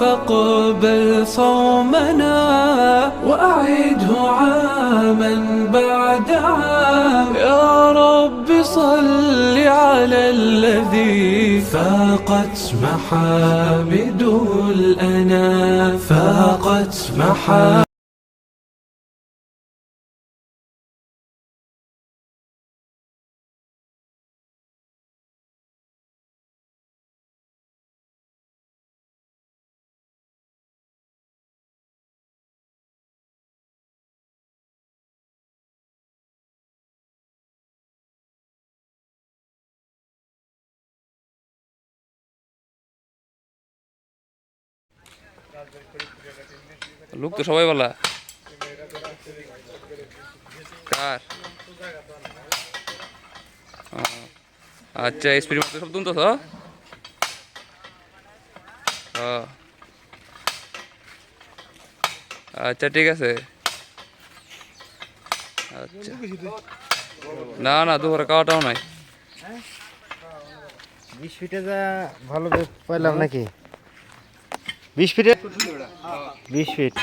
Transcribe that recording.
فاقبل صومنا وأعده عاما بعد عام. يا رب صل على الذي فاقت محامده الأنا فاقت محامده লোক তো সবাই বলা কার? আচ্ছা স্পিড মারতে সব তুলতো তো? আচ্ছা ঠিক আছে। আচ্ছা। না না, দুপুরে খাওয়াটাও নাই। বিশ ফিটে যা ভালো পাইলাম নাকি? বিশ ফিট বিশ ফিট